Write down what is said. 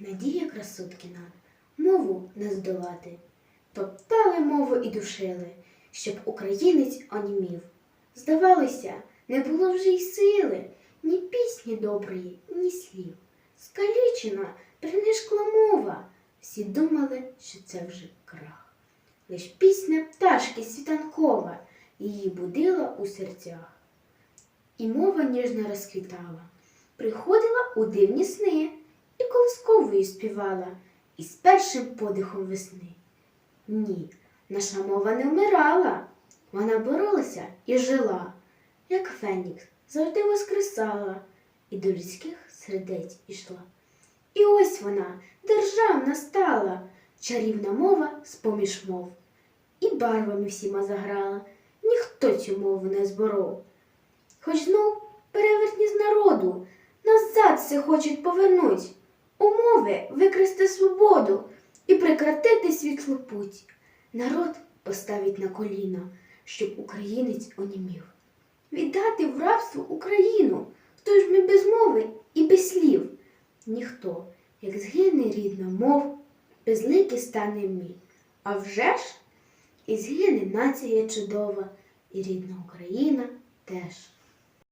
Надія Красоткіна, мову не здолати. Топтали мову і душили, щоб українець онімів. Здавалося, не було вже й сили, ні пісні доброї, ні слів. Скалічена, принишкла мова. Всі думали, що це вже крах. Лиш пісня пташки світанкова її будила у серцях. І мова ніжно розквітала, приходила у дивні сни і колисковою співала із першим подихом весни. Ні, наша мова не вмирала, вона боролася і жила, як фенікс завжди воскресала і до людських сердець ішла. І ось вона, державна стала, чарівна мова з-поміж мов. І барвами всіма заграла, ніхто цю мову не зборов. Хоч знов перевертні з народу, назад все хочуть повернуть, умови викрести свободу і прекратити світлу путь. Народ поставить на коліна, щоб українець онімів. Віддати в рабство Україну, хто ж ми без мови і без слів. Ніхто, як згине рідна мов, безликий стане мій. А вже ж і згине нація чудова, і рідна Україна теж.